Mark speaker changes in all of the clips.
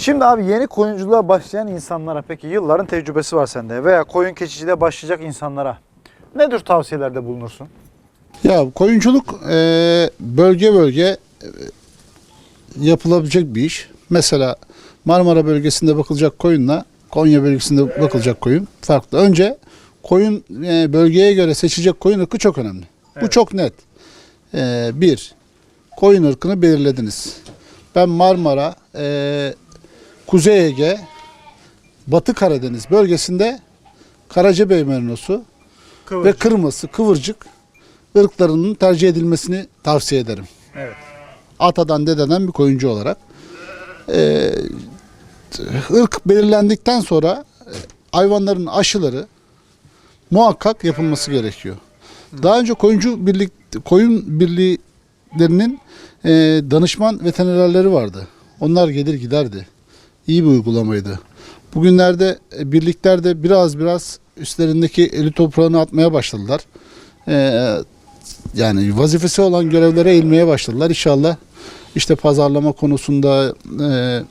Speaker 1: Şimdi abi yeni koyunculuğa başlayan insanlara peki yılların tecrübesi var sende veya koyun keçiciliğe başlayacak insanlara ne tür tavsiyelerde bulunursun?
Speaker 2: Ya koyunculuk e, bölge bölge e, yapılabilecek bir iş. Mesela Marmara bölgesinde bakılacak koyunla Konya bölgesinde bakılacak koyun farklı. Önce koyun e, bölgeye göre seçecek koyun ırkı çok önemli. Bu
Speaker 1: Evet.
Speaker 2: çok net. E, bir, koyun ırkını belirlediniz. Ben Marmara, e, Kuzey Ege, Batı Karadeniz bölgesinde Karacabey merinosu ve kırması, kıvırcık ırklarının tercih edilmesini tavsiye ederim.
Speaker 1: Evet.
Speaker 2: Atadan dededen bir koyuncu olarak. Ee, ırk belirlendikten sonra e, hayvanların aşıları muhakkak yapılması gerekiyor. Daha önce koyuncu birlik koyun birliklerinin e, danışman veterinerleri vardı. Onlar gelir giderdi. İyi bir uygulamaydı. Bugünlerde e, birliklerde biraz biraz üstlerindeki eli toprağını atmaya başladılar. Ee, yani vazifesi olan görevlere eğilmeye başladılar. İnşallah işte pazarlama konusunda, e,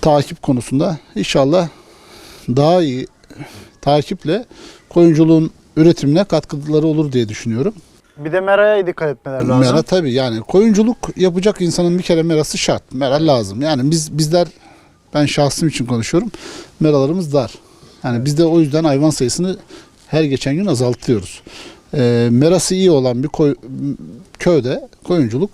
Speaker 2: takip konusunda inşallah daha iyi takiple koyunculuğun üretimine katkıları olur diye düşünüyorum.
Speaker 1: Bir de meraya dikkat etmeler lazım.
Speaker 2: Mera tabii yani koyunculuk yapacak insanın bir kere merası şart. Mera lazım. Yani biz bizler ben şahsım için konuşuyorum. Meralarımız dar. Yani biz de o yüzden hayvan sayısını her geçen gün azaltıyoruz. Ee, merası iyi olan bir koy, köyde koyunculuk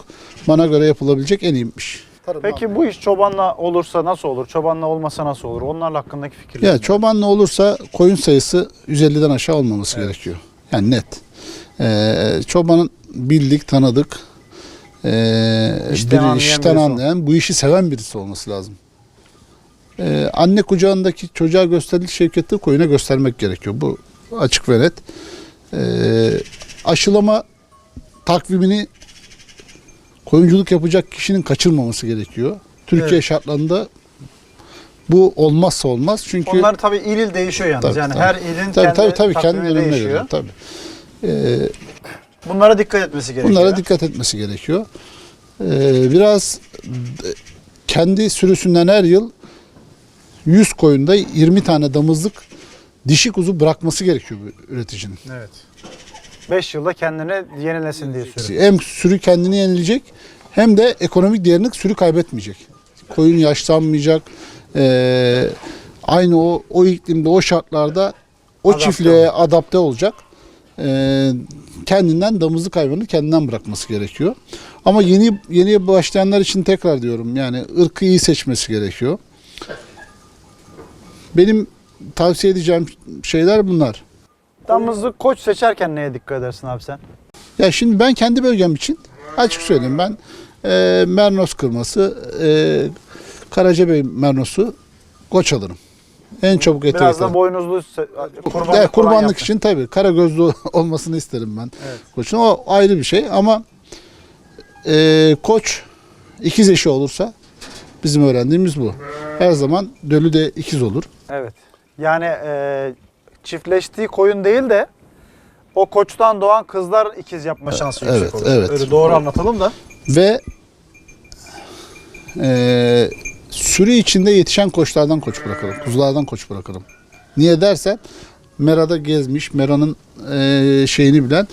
Speaker 2: bana göre yapılabilecek en iyiymiş.
Speaker 1: Peki bu iş çobanla olursa nasıl olur? Çobanla olmasa nasıl olur? Onlarla hakkındaki fikirler.
Speaker 2: Ya çobanla olursa koyun sayısı 150'den aşağı olmaması gerekiyor. Yani net. Ee, çobanın bildik, tanıdık, ee,
Speaker 1: İşten
Speaker 2: biri,
Speaker 1: anlayan
Speaker 2: işten
Speaker 1: birisi
Speaker 2: anlayan, bu işi seven birisi olması lazım. Ee, anne kucağındaki çocuğa gösterilen şevketi koyuna göstermek gerekiyor. Bu açık ve net. Ee, aşılama takvimini koyunculuk yapacak kişinin kaçırmaması gerekiyor. Türkiye
Speaker 1: Evet.
Speaker 2: şartlarında bu olmazsa olmaz. Çünkü
Speaker 1: Onlar tabii il il değişiyor yalnız.
Speaker 2: Tabii,
Speaker 1: yani
Speaker 2: tabii.
Speaker 1: her ilin
Speaker 2: tabii
Speaker 1: kendi
Speaker 2: tabii tabii kendi
Speaker 1: değişiyor.
Speaker 2: göre tabii. Ee,
Speaker 1: Bunlara dikkat etmesi gerekiyor.
Speaker 2: bunlara dikkat etmesi gerekiyor. Ee, biraz kendi sürüsünden her yıl 100 koyunda 20 tane damızlık dişi kuzu bırakması gerekiyor bu üreticinin.
Speaker 1: Evet. 5 yılda kendini yenilesin diye söylüyor.
Speaker 2: Hem sürü kendini yenilecek hem de ekonomik değerini sürü kaybetmeyecek. Koyun yaşlanmayacak. Ee, aynı o, o iklimde o şartlarda o
Speaker 1: Adapte
Speaker 2: çiftliğe adapte olacak. Ee, kendinden damızlık hayvanı kendinden bırakması gerekiyor. Ama yeni yeni başlayanlar için tekrar diyorum yani ırkı iyi seçmesi gerekiyor. Benim tavsiye edeceğim şeyler bunlar.
Speaker 1: Damızlık koç seçerken neye dikkat edersin abi sen?
Speaker 2: Ya şimdi ben kendi bölgem için açık söyleyeyim ben e, Mernos kırması, e, Karacabey Mernos'u koç alırım. En çabuk ete
Speaker 1: Biraz da boynuzlu kurbanlık, falan
Speaker 2: kurbanlık için tabii karagözlü olmasını isterim ben.
Speaker 1: Evet.
Speaker 2: Koçun o ayrı bir şey ama e, koç ikiz eşi olursa bizim öğrendiğimiz bu. Her zaman dölü de ikiz olur.
Speaker 1: Evet. Yani e, çiftleştiği koyun değil de o koçtan doğan kızlar ikiz yapma şansı yüksek
Speaker 2: evet,
Speaker 1: olur.
Speaker 2: evet.
Speaker 1: Öyle doğru anlatalım da.
Speaker 2: Ve e, sürü içinde yetişen koçlardan koç bırakırım. Kuzulardan koç bırakırım. Niye dersen merada gezmiş, meranın e, şeyini bilen,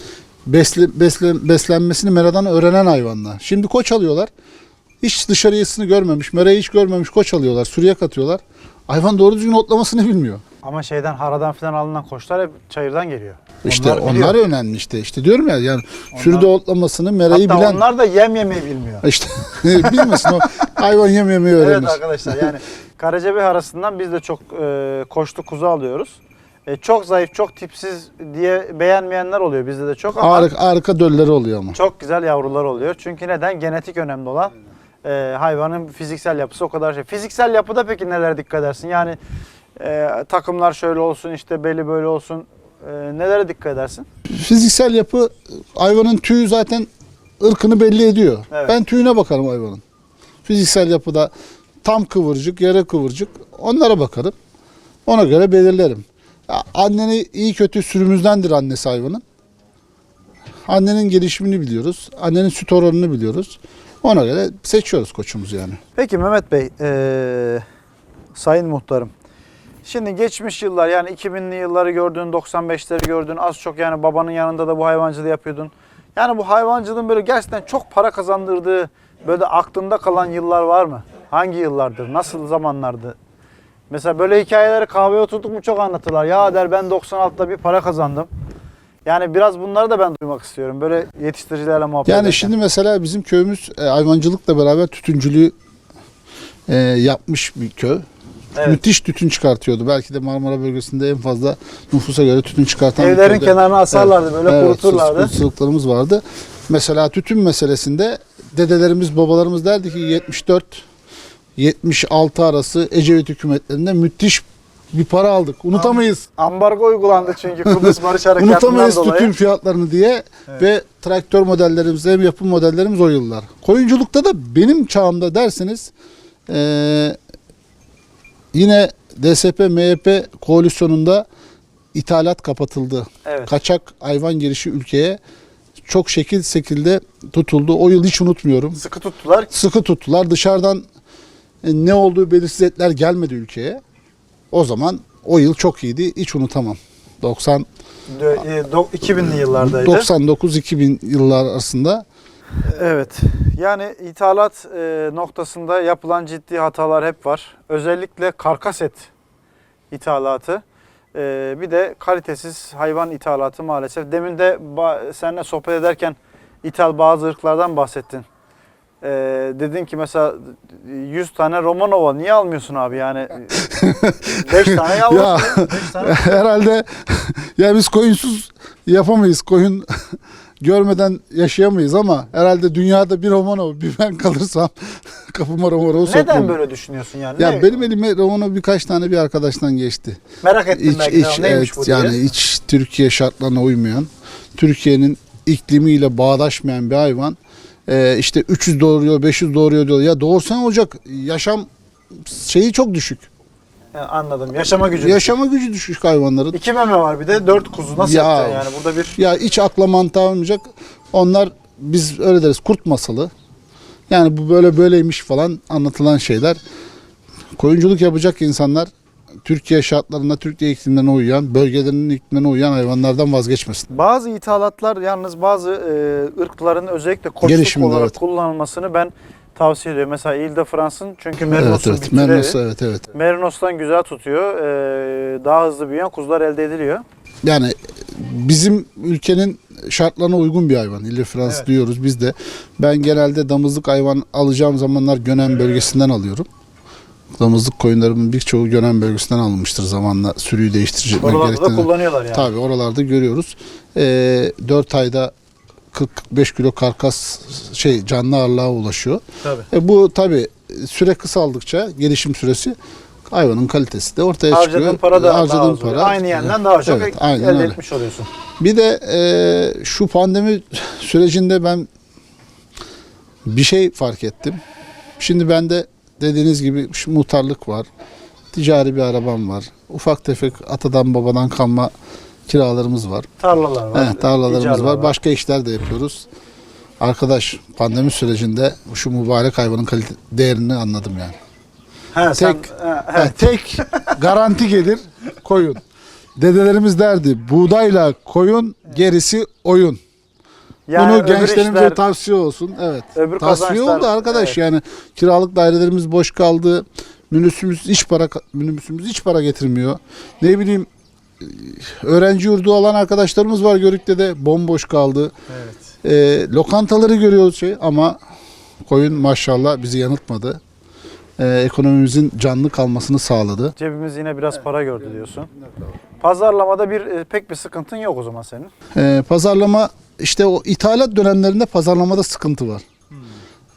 Speaker 2: besle, besle, beslenmesini meradan öğrenen hayvanlar. Şimdi koç alıyorlar. Hiç dışarıyasını görmemiş, merayı hiç görmemiş koç alıyorlar, sürüye katıyorlar. Hayvan doğru düzgün otlamasını bilmiyor.
Speaker 1: Ama şeyden haradan filan alınan koçlar hep çayırdan geliyor.
Speaker 2: İşte
Speaker 1: Onlar
Speaker 2: onlar,
Speaker 1: biliyor.
Speaker 2: önemli işte. İşte diyorum ya yani sürüde otlamasını, merayı
Speaker 1: Hatta
Speaker 2: bilen
Speaker 1: onlar da yem yemeyi bilmiyor.
Speaker 2: işte bilmesin o hayvan yem yemeyi öğrenir.
Speaker 1: Evet arkadaşlar yani Karacabey arasından biz de çok e, koçlu kuzu alıyoruz. E, çok zayıf, çok tipsiz diye beğenmeyenler oluyor bizde de çok ama
Speaker 2: Arka, arka dölleri oluyor ama.
Speaker 1: çok güzel yavrular oluyor. Çünkü neden? Genetik önemli olan e, hayvanın fiziksel yapısı o kadar şey. Fiziksel yapıda peki nelere dikkat edersin? Yani e, takımlar şöyle olsun, işte beli böyle olsun. E, nelere dikkat edersin?
Speaker 2: Fiziksel yapı hayvanın tüyü zaten ırkını belli ediyor.
Speaker 1: Evet.
Speaker 2: Ben tüyüne bakarım hayvanın. Fiziksel yapıda tam kıvırcık, yarı kıvırcık onlara bakarım. Ona göre belirlerim. Ya, Anneni iyi kötü sürümüzdendir annesi hayvanın. Annenin gelişimini biliyoruz. Annenin süt oranını biliyoruz. Ona göre seçiyoruz koçumuzu yani.
Speaker 1: Peki Mehmet Bey, eee, Sayın Muhtarım. Şimdi geçmiş yıllar yani 2000'li yılları gördün, 95'leri gördün. Az çok yani babanın yanında da bu hayvancılığı yapıyordun. Yani bu hayvancılığın böyle gerçekten çok para kazandırdığı böyle aklında kalan yıllar var mı? Hangi yıllardır? Nasıl zamanlardı? Mesela böyle hikayeleri kahveye oturduk mu çok anlatırlar. Ya der ben 96'da bir para kazandım. Yani biraz bunları da ben duymak istiyorum. Böyle yetiştiricilerle muhabbet
Speaker 2: Yani
Speaker 1: ederken.
Speaker 2: şimdi mesela bizim köyümüz e, hayvancılıkla beraber tütüncülüğü e, yapmış bir köy.
Speaker 1: Evet.
Speaker 2: Müthiş tütün çıkartıyordu. Belki de Marmara bölgesinde en fazla nüfusa göre tütün çıkartan bir
Speaker 1: Evlerin
Speaker 2: köyde.
Speaker 1: kenarına asarlardı böyle
Speaker 2: Evet,
Speaker 1: kuruturlardı.
Speaker 2: kuruturluklarımız vardı. Mesela tütün meselesinde dedelerimiz, babalarımız derdi ki 74 76 arası Ecevit hükümetlerinde müthiş bir para aldık. Unutamayız.
Speaker 1: Ambargo uygulandı çünkü Kıbrıs Barış Harekatı'ndan
Speaker 2: Unutamayız
Speaker 1: dolayı.
Speaker 2: tütün fiyatlarını diye ve traktör modellerimiz, ev yapım modellerimiz o yıllar. Koyunculukta da benim çağımda derseniz eee, yine DSP MHP koalisyonunda ithalat kapatıldı.
Speaker 1: Evet.
Speaker 2: Kaçak hayvan girişi ülkeye çok şekil şekilde tutuldu. O yıl hiç unutmuyorum.
Speaker 1: Sıkı tuttular.
Speaker 2: Sıkı tuttular. Dışarıdan e, ne olduğu belirsiz etler gelmedi ülkeye. O zaman o yıl çok iyiydi. Hiç unutamam. 90
Speaker 1: Dö- e, do- 2000'li yıllardaydı.
Speaker 2: 99-2000 yıllar arasında
Speaker 1: Evet. Yani ithalat e, noktasında yapılan ciddi hatalar hep var. Özellikle karkas et ithalatı. E, bir de kalitesiz hayvan ithalatı maalesef. Demin de seninle sohbet ederken ithal bazı ırklardan bahsettin. E, dedin ki mesela 100 tane Romanova niye almıyorsun abi yani 5 tane
Speaker 2: Ya.
Speaker 1: yavru 5 tane
Speaker 2: herhalde ya biz koyunsuz yapamayız. Koyun görmeden yaşayamayız ama herhalde dünyada bir Romanov bir ben kalırsam kapıma Romanov'u sokmam.
Speaker 1: Neden böyle düşünüyorsun yani?
Speaker 2: Ya
Speaker 1: Ne-
Speaker 2: benim elime Romanov birkaç tane bir arkadaştan geçti.
Speaker 1: merak ettim
Speaker 2: İç,
Speaker 1: belki
Speaker 2: iç,
Speaker 1: neymiş
Speaker 2: evet,
Speaker 1: bu diye.
Speaker 2: yani iç Türkiye şartlarına uymayan, Türkiye'nin iklimiyle bağdaşmayan bir hayvan. Ee, işte 300 doğuruyor, 500 doğuruyor diyor. Ya doğursan olacak. Yaşam şeyi çok düşük.
Speaker 1: Anladım. Yaşama gücü.
Speaker 2: Yaşama gücü düşük hayvanların.
Speaker 1: İki meme var bir de dört kuzu. Nasıl
Speaker 2: Ya.
Speaker 1: yapacaksın yani? Burada bir
Speaker 2: Ya hiç akla mantığa almayacak. Onlar biz öyle deriz kurt masalı. Yani bu böyle böyleymiş falan anlatılan şeyler. Koyunculuk yapacak insanlar Türkiye şartlarına, Türkiye iklimlerine uyan, bölgelerinin iklimlerine uyan hayvanlardan vazgeçmesin.
Speaker 1: bazı ithalatlar yalnız bazı e, ırkların özellikle koçluk olarak
Speaker 2: evet.
Speaker 1: kullanılmasını ben tavsiye ediyorum. Mesela Ile de France'ın çünkü
Speaker 2: Evet
Speaker 1: Merinos'un
Speaker 2: evet.
Speaker 1: bitkileri
Speaker 2: Mernos evet evet.
Speaker 1: Merinos'tan güzel tutuyor. E, daha hızlı büyüyen kuzular elde ediliyor.
Speaker 2: Yani bizim ülkenin şartlarına uygun bir hayvan. İlle Frans
Speaker 1: Evet.
Speaker 2: diyoruz biz de. Ben genelde damızlık hayvan alacağım zamanlar Gönen bölgesinden alıyorum. Damızlık koyunlarımın birçoğu Gönen bölgesinden alınmıştır zamanla sürüyü değiştirecek
Speaker 1: Oralarda da kullanıyorlar yani.
Speaker 2: Tabii oralarda görüyoruz. Ee, 4 ayda 40-45 kilo karkas şey canlı ağırlığa ulaşıyor.
Speaker 1: Tabii.
Speaker 2: E, bu tabii süre kısaldıkça gelişim süresi hayvanın kalitesi de ortaya çıkıyor.
Speaker 1: Harcadığın para da daha
Speaker 2: Harcadığın
Speaker 1: az oluyor. Aynı yerden daha çok
Speaker 2: Evet,
Speaker 1: elde
Speaker 2: öyle.
Speaker 1: etmiş oluyorsun.
Speaker 2: Bir de e, şu pandemi sürecinde ben bir şey fark ettim. Şimdi bende dediğiniz gibi şu muhtarlık var. Ticari bir arabam var. Ufak tefek atadan babadan kalma kiralarımız var.
Speaker 1: Tarlalar var.
Speaker 2: Evet, tarlalarımız
Speaker 1: icarlar
Speaker 2: var. Başka işler de yapıyoruz. Arkadaş pandemi sürecinde şu mübarek hayvanın kalite değerini anladım yani.
Speaker 1: He, sen,
Speaker 2: tek-
Speaker 1: he,
Speaker 2: Ha,
Speaker 1: evet.
Speaker 2: tek garanti gelir koyun. Dedelerimiz derdi buğdayla koyun gerisi oyun.
Speaker 1: Yani
Speaker 2: Bunu gençlerimize
Speaker 1: işler-
Speaker 2: tavsiye olsun. Evet.
Speaker 1: Öbür
Speaker 2: tavsiye oldu arkadaş
Speaker 1: evet.
Speaker 2: yani kiralık dairelerimiz boş kaldı. Minibüsümüz hiç para minibüsümüz hiç para getirmiyor. Ne bileyim öğrenci yurdu olan arkadaşlarımız var Görük'te de bomboş kaldı.
Speaker 1: Evet.
Speaker 2: E, lokantaları görüyoruz şey ama koyun maşallah bizi yanıltmadı. E, ekonomimizin canlı kalmasını sağladı.
Speaker 1: Cebimiz yine biraz para gördü diyorsun. Pazarlamada bir e, pek bir sıkıntın yok o zaman senin.
Speaker 2: Ee, pazarlama işte o ithalat dönemlerinde pazarlamada sıkıntı var.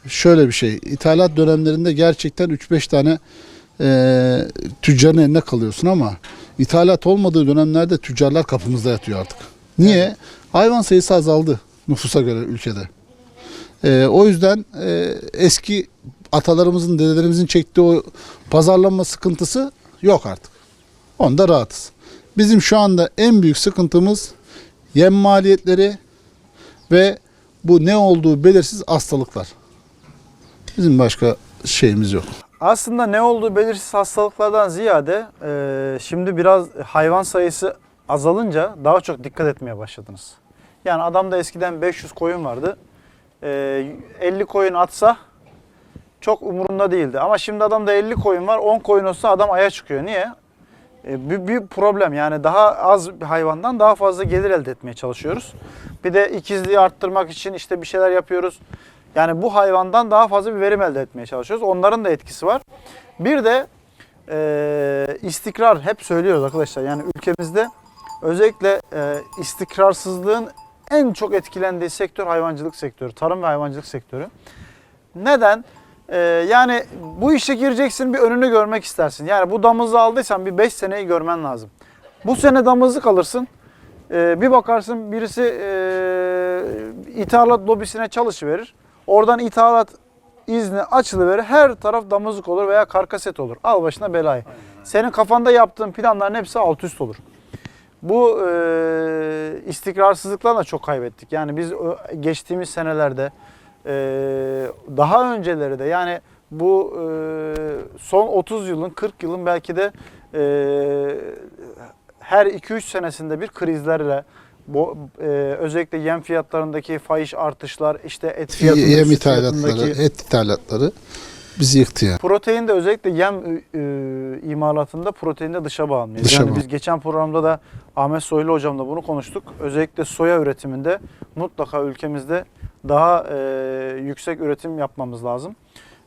Speaker 2: Şöyle bir şey. ithalat dönemlerinde gerçekten 3-5 tane e, tüccarın eline kalıyorsun ama ithalat olmadığı dönemlerde tüccarlar kapımızda yatıyor artık. Niye? Hayvan sayısı azaldı nüfusa göre ülkede. E, o yüzden e, eski atalarımızın, dedelerimizin çektiği o pazarlama sıkıntısı yok artık. Onda rahatız. Bizim şu anda en büyük sıkıntımız yem maliyetleri ve bu ne olduğu belirsiz hastalıklar. Bizim başka şeyimiz yok.
Speaker 1: Aslında ne olduğu belirsiz hastalıklardan ziyade e, şimdi biraz hayvan sayısı azalınca daha çok dikkat etmeye başladınız. Yani adamda eskiden 500 koyun vardı. E, 50 koyun atsa çok umurunda değildi. Ama şimdi adamda 50 koyun var. 10 koyun olsa adam aya çıkıyor. Niye? E, bir, bir problem yani daha az bir hayvandan daha fazla gelir elde etmeye çalışıyoruz. Bir de ikizliği arttırmak için işte bir şeyler yapıyoruz. Yani bu hayvandan daha fazla bir verim elde etmeye çalışıyoruz. Onların da etkisi var. Bir de e, istikrar hep söylüyoruz arkadaşlar. Yani ülkemizde özellikle e, istikrarsızlığın en çok etkilendiği sektör hayvancılık sektörü. Tarım ve hayvancılık sektörü. Neden? E, yani bu işe gireceksin bir önünü görmek istersin. Yani bu damızı aldıysan bir 5 seneyi görmen lazım. Bu sene damızlık alırsın. E, bir bakarsın birisi e, ithalat lobisine çalışıverir. Oradan ithalat izni açılıverir. Her taraf damızlık olur veya karkaset olur. Al başına belayı. Senin kafanda yaptığın planların hepsi alt üst olur. Bu e, istikrarsızlıkla da çok kaybettik. Yani biz geçtiğimiz senelerde e, daha önceleri de yani bu e, son 30 yılın 40 yılın belki de e, her 2-3 senesinde bir krizlerle bu e, özellikle yem fiyatlarındaki fahiş artışlar işte et fiyatındaki
Speaker 2: Yem ithalatları, et ithalatları bizi yıktı yani.
Speaker 1: Protein de özellikle yem e, imalatında protein de dışa bağımlıyız.
Speaker 2: Dışa
Speaker 1: yani
Speaker 2: bağımlı.
Speaker 1: biz geçen programda da Ahmet Soylu hocamla bunu konuştuk. Özellikle soya üretiminde mutlaka ülkemizde daha e, yüksek üretim yapmamız lazım.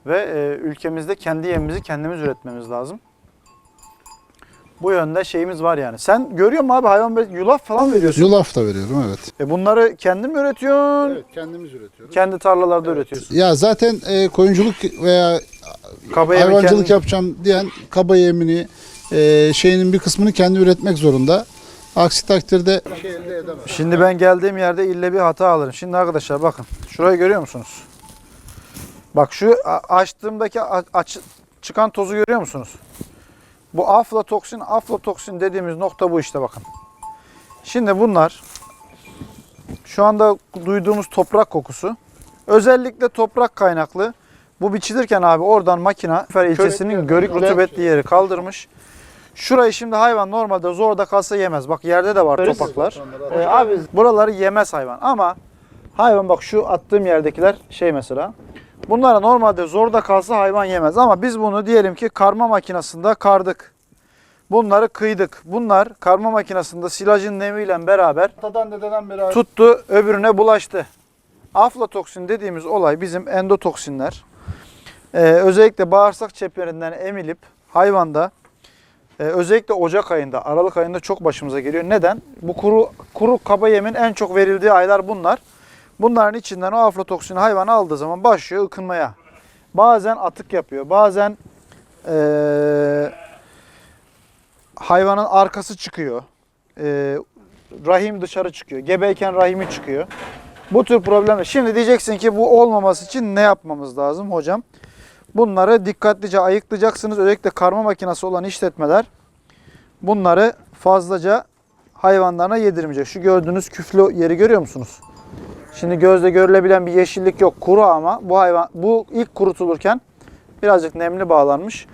Speaker 1: Ve e, ülkemizde kendi yemimizi kendimiz üretmemiz lazım. Bu yönde şeyimiz var yani. Sen görüyor musun abi hayvan bes- yulaf falan veriyorsun.
Speaker 2: Yulaf da veriyorum evet.
Speaker 1: E bunları kendin mi üretiyorsun?
Speaker 2: kendimiz üretiyoruz.
Speaker 1: Kendi tarlalarda üretiyorsun.
Speaker 2: Ya zaten e, koyunculuk veya
Speaker 1: Kaba yemi
Speaker 2: hayvancılık
Speaker 1: kendin-
Speaker 2: yapacağım diyen kaba yemini e, şeyinin bir kısmını kendi üretmek zorunda. Aksi takdirde
Speaker 1: Şimdi ben geldiğim yerde ille bir hata alırım. Şimdi arkadaşlar bakın. Şurayı görüyor musunuz? Bak şu a- açtığımdaki a- aç- çıkan tozu görüyor musunuz? Bu aflatoksin, aflatoksin dediğimiz nokta bu işte bakın. Şimdi bunlar şu anda duyduğumuz toprak kokusu özellikle toprak kaynaklı. Bu biçilirken abi oradan makina Fer ilçesinin görük rutubetli yeri kaldırmış. Şurayı şimdi hayvan normalde zorda kalsa yemez. Bak yerde de var topaklar. Ee, abi buraları yemez hayvan ama hayvan bak şu attığım yerdekiler şey mesela. Bunlara normalde zorda kalsa hayvan yemez ama biz bunu diyelim ki karma makinesinde kardık. Bunları kıydık. Bunlar karma makinesinde silajın nemiyle beraber
Speaker 2: Atadan dededen beri
Speaker 1: tuttu öbürüne bulaştı. Aflatoksin dediğimiz olay bizim endotoksinler. Ee, özellikle bağırsak çeperinden emilip hayvanda e, özellikle Ocak ayında, Aralık ayında çok başımıza geliyor. Neden? Bu kuru kuru kaba yemin en çok verildiği aylar bunlar. Bunların içinden o aflatoksini hayvan aldığı zaman başlıyor ıkınmaya. Bazen atık yapıyor. Bazen eee, hayvanın arkası çıkıyor. Eee, rahim dışarı çıkıyor. Gebeyken rahimi çıkıyor. Bu tür problemler. Şimdi diyeceksin ki bu olmaması için ne yapmamız lazım hocam? Bunları dikkatlice ayıklayacaksınız. Özellikle karma makinesi olan işletmeler bunları fazlaca hayvanlarına yedirmeyecek. Şu gördüğünüz küflü yeri görüyor musunuz? Şimdi gözle görülebilen bir yeşillik yok. Kuru ama bu hayvan bu ilk kurutulurken birazcık nemli bağlanmış.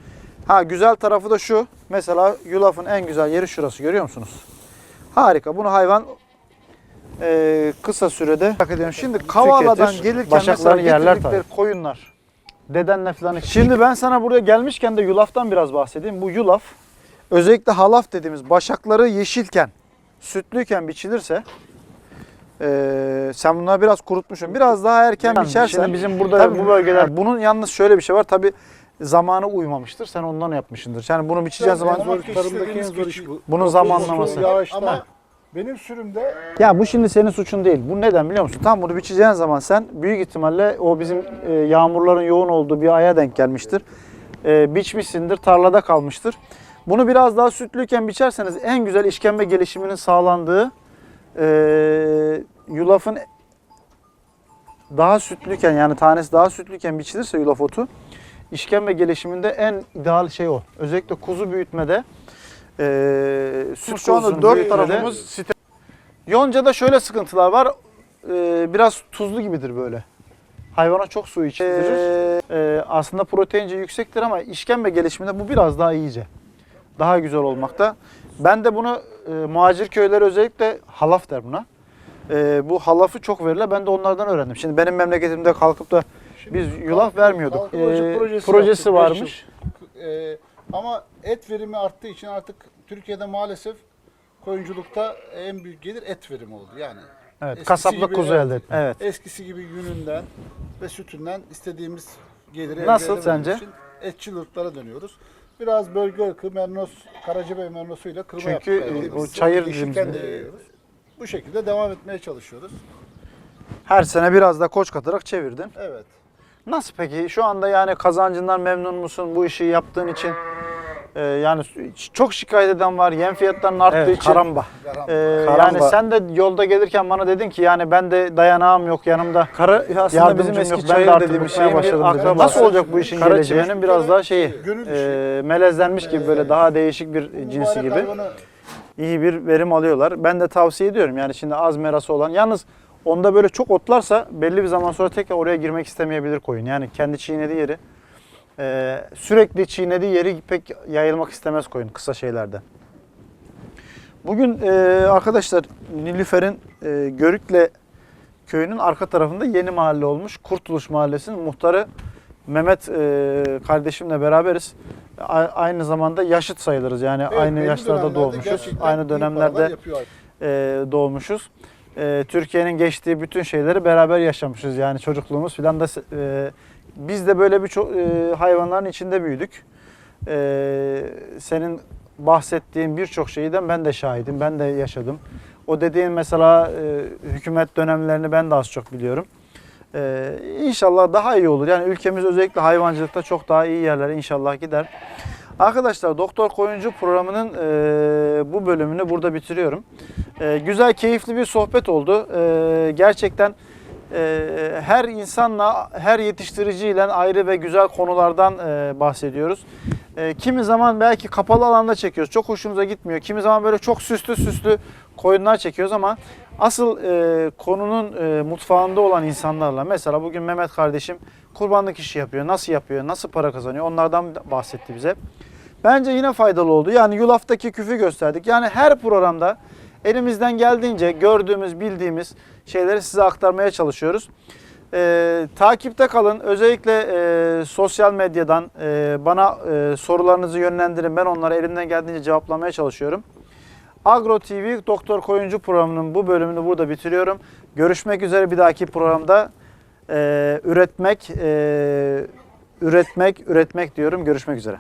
Speaker 1: Ha güzel tarafı da şu. Mesela yulafın en güzel yeri şurası görüyor musunuz? Harika. Bunu hayvan e, kısa sürede hak ediyorum. Şimdi Kavala'dan gelirken mesela
Speaker 3: yerler
Speaker 1: getirdikleri koyunlar. Dedenle falan. Şimdi ben sana buraya gelmişken de yulaftan biraz bahsedeyim. Bu yulaf özellikle halaf dediğimiz başakları yeşilken, sütlüyken biçilirse e, sen bunları biraz kurutmuşsun. Biraz daha erken
Speaker 3: Yani
Speaker 1: biçersen.
Speaker 3: şimdi bizim burada
Speaker 1: Tabii
Speaker 3: bu bölgeler
Speaker 1: bunun yalnız şöyle bir şey var. Tabi zamanı uymamıştır. Sen ondan yapmışsındır. Yani bunu biçeceğin zaman
Speaker 2: tarımdaki en zor iş bu.
Speaker 1: bunun zamanlaması.
Speaker 3: Ama benim sürümde
Speaker 1: Ya bu şimdi senin suçun değil. Bu neden biliyor musun? Tam bunu biçeceğin zaman sen büyük ihtimalle o bizim e, yağmurların yoğun olduğu bir aya denk gelmiştir. E, biçmişsindir, tarlada kalmıştır. Bunu biraz daha sütlüyken biçerseniz en güzel işkembe gelişiminin sağlandığı e, yulafın daha sütlüyken yani tanesi daha sütlüyken biçilirse yulaf otu işkembe gelişiminde en ideal şey o. Özellikle kuzu büyütmede e, süt
Speaker 3: şu anda dört tarafımız
Speaker 1: Yonca'da şöyle sıkıntılar var. Ee, biraz tuzlu gibidir böyle. Hayvana çok su içtirir. Ee, aslında proteinci yüksektir ama işkembe gelişiminde bu biraz daha iyice. Daha güzel olmakta. Ben de bunu e, muhacir köyleri özellikle halaf der buna. E, bu halafı çok verirler. Ben de onlardan öğrendim. Şimdi benim memleketimde kalkıp da biz yulaf vermiyorduk. Ee,
Speaker 3: projesi
Speaker 1: projesi
Speaker 3: yaptık,
Speaker 1: varmış.
Speaker 2: Ee, ama et verimi arttığı için artık Türkiye'de maalesef koyunculukta en büyük gelir et verimi oldu. Yani
Speaker 1: Evet, kasaplık kuzu elde etme. Evet.
Speaker 2: Eskisi gibi yününden ve sütünden istediğimiz geliri
Speaker 1: Nasıl
Speaker 2: elde
Speaker 1: sence?
Speaker 2: için etçil ırklara dönüyoruz. Biraz bölge ırkı Mernos, Karacabey Mernos'uyla kırma
Speaker 1: Çünkü,
Speaker 2: yaptık.
Speaker 1: e,
Speaker 2: ettik.
Speaker 1: çayır
Speaker 2: de yayıyoruz. Bu şekilde devam etmeye çalışıyoruz.
Speaker 1: Her sene biraz da koç katarak çevirdin.
Speaker 2: Evet.
Speaker 1: Nasıl peki? Şu anda yani kazancından memnun musun bu işi yaptığın için? Ee, yani çok şikayet eden var. Yem fiyatlarının arttığı
Speaker 4: Evet,
Speaker 1: için.
Speaker 4: karamba.
Speaker 1: Ee,
Speaker 4: Karamba.
Speaker 1: yani sen de yolda gelirken bana dedin ki yani ben de dayanağım yok yanımda.
Speaker 4: Kara aslında
Speaker 1: Yardımcım
Speaker 4: bizim eski
Speaker 1: yok. Ben de
Speaker 4: çayır dediğimiz bir
Speaker 1: başladım
Speaker 4: akrabası.
Speaker 1: Nasıl olacak bu işin
Speaker 4: Kara
Speaker 1: geleceğinin
Speaker 2: çimen.
Speaker 1: biraz daha şeyi
Speaker 2: işi.
Speaker 1: e, melezlenmiş gibi böyle daha değişik bir cinsi gibi iyi bir verim alıyorlar. Ben de tavsiye ediyorum yani şimdi az merası olan. Yalnız onda böyle çok otlarsa belli bir zaman sonra tekrar oraya girmek istemeyebilir koyun. Yani kendi çiğnediği yeri e, sürekli çiğnediği yeri pek yayılmak istemez koyun kısa şeylerde. Bugün e, arkadaşlar Nilüfer'in e, Görükle köyünün arka tarafında yeni mahalle olmuş. Kurtuluş Mahallesi'nin muhtarı Mehmet e, kardeşimle beraberiz. A- aynı zamanda yaşıt sayılırız yani
Speaker 2: Evet,
Speaker 1: aynı yaşlarda doğmuşuz. Aynı dönemlerde e, doğmuşuz. E, Türkiye'nin geçtiği bütün şeyleri beraber yaşamışız. Yani çocukluğumuz filan da e, biz de böyle bir ço- e, hayvanların içinde büyüdük. E, senin bahsettiğin birçok şeyden ben de şahidim. Ben de yaşadım. O dediğin mesela e, hükümet dönemlerini ben de az çok biliyorum. E, inşallah daha iyi olur. Yani ülkemiz özellikle hayvancılıkta çok daha iyi yerlere inşallah gider. Arkadaşlar Doktor Koyuncu programının e, bu bölümünü burada bitiriyorum. E, güzel, keyifli bir sohbet oldu. E, gerçekten e, her insanla, her yetiştiriciyle ayrı ve güzel konulardan e, bahsediyoruz. E, kimi zaman belki kapalı alanda çekiyoruz. Çok hoşumuza gitmiyor. Kimi zaman böyle çok süslü süslü koyunlar çekiyoruz ama asıl e, konunun e, mutfağında olan insanlarla mesela bugün Mehmet kardeşim kurbanlık işi yapıyor. Nasıl yapıyor? Nasıl para kazanıyor? Onlardan bahsetti bize. Bence yine faydalı oldu. Yani yulaftaki küfü gösterdik. Yani her programda elimizden geldiğince gördüğümüz, bildiğimiz şeyleri size aktarmaya çalışıyoruz. Ee, takipte kalın. Özellikle e, sosyal medyadan e, bana e, sorularınızı yönlendirin. Ben onlara elimden geldiğince cevaplamaya çalışıyorum. Agro TV Doktor Koyuncu programının bu bölümünü burada bitiriyorum. Görüşmek üzere bir dahaki programda. Ee, üretmek, e, üretmek, üretmek diyorum. Görüşmek üzere.